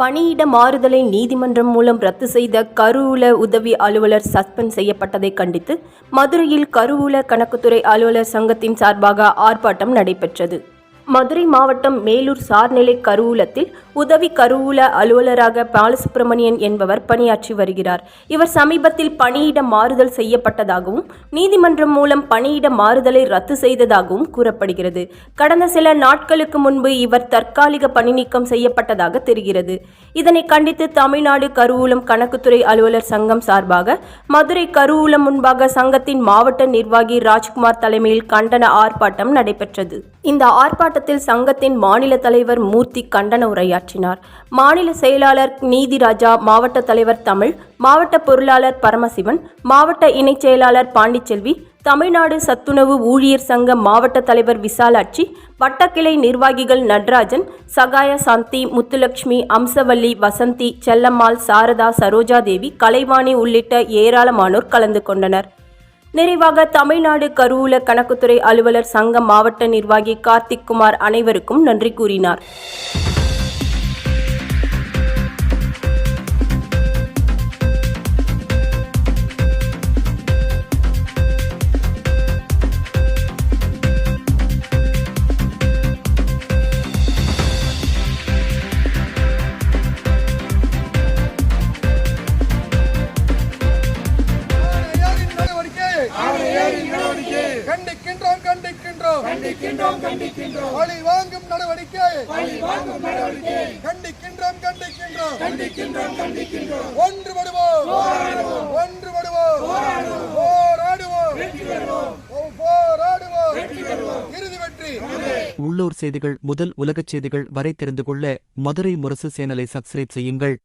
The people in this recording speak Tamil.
பணியிட மாறுதலை நீதிமன்றம் மூலம் ரத்து செய்த கருவூல உதவி அலுவலர் சஸ்பெண்ட் செய்யப்பட்டதை கண்டித்து மதுரையில் கருவூல கணக்குத்துறை அலுவலர் சங்கத்தின் சார்பாக ஆர்ப்பாட்டம் நடைபெற்றது. மதுரை மாவட்டம் மேலூர் சார்நிலை கருவூலத்தில் உதவி கருவூல அலுவலராக பாலசுப்பிரமணியன் என்பவர் பணியாற்றி வருகிறார். இவர் சமீபத்தில் பணியிட மாறுதல் செய்யப்பட்டதாகவும் நீதிமன்றம் மூலம் பணியிட மாறுதலை ரத்து செய்ததாகவும் கூறப்படுகிறது. கடந்த சில நாட்களுக்கு முன்பு இவர் தற்காலிக பணி நீக்கம் செய்யப்பட்டதாக தெரிகிறது. இதனை கண்டித்து தமிழ்நாடு கருவூலம் கணக்குத்துறை அலுவலர் சங்கம் சார்பாக மதுரை கருவூலம் முன்பாக சங்கத்தின் மாவட்ட நிர்வாகி ராஜ்குமார் தலைமையில் கண்டன ஆர்ப்பாட்டம் நடைபெற்றது. இந்த ஆர்ப்பாட்ட ஆர்ப்பாட்டத்தில் சங்கத்தின் மாநில தலைவர் மூர்த்தி கண்டன உரையாற்றினார். மாநில செயலாளர் நீதிராஜா மாவட்ட தலைவர் தமிழ் மாவட்ட பொருளாளர் பரமசிவன் மாவட்ட இணைச் செயலாளர் பாண்டிச்செல்வி தமிழ்நாடு சத்துணவு ஊழியர் சங்க மாவட்ட தலைவர் விசாலாட்சி வட்டக்கிளை நிர்வாகிகள் நடராஜன் சகாய சாந்தி முத்துலட்சுமி அம்சவல்லி வசந்தி செல்லம்மாள் சாரதா சரோஜாதேவி கலைவாணி உள்ளிட்ட ஏராளமானோர் கலந்து கொண்டனர். நிறைவாக தமிழ்நாடு கருவூல கணக்குத்துறை அலுவலர் சங்க மாவட்ட நிர்வாகி கார்த்திக் குமார் அனைவருக்கும் நன்றி கூறினார். கண்டிக்கின்றோம். கண்டிக்கின்றோம் கண்டிக்கின்றோம். பழி வாங்கும் நடவடிக்கை. பழி வாங்கும் நடவடிக்கை. கண்டிக்கின்றோம் கண்டிக்கின்றோம். கண்டிக்கின்றோம் கண்டிக்கின்றோம். ஒன்றுபடுவோம் ஒன்றுபடுவோம் போராடுவோம். போராடுவோம். இறுதி வெற்றி. உள்ளூர் செய்திகள் முதல் உலகச் செய்திகள் வரை தெரிந்து கொள்ள மதுரை முரசு சேனலை சப்ஸ்கிரைப் செய்யுங்கள்.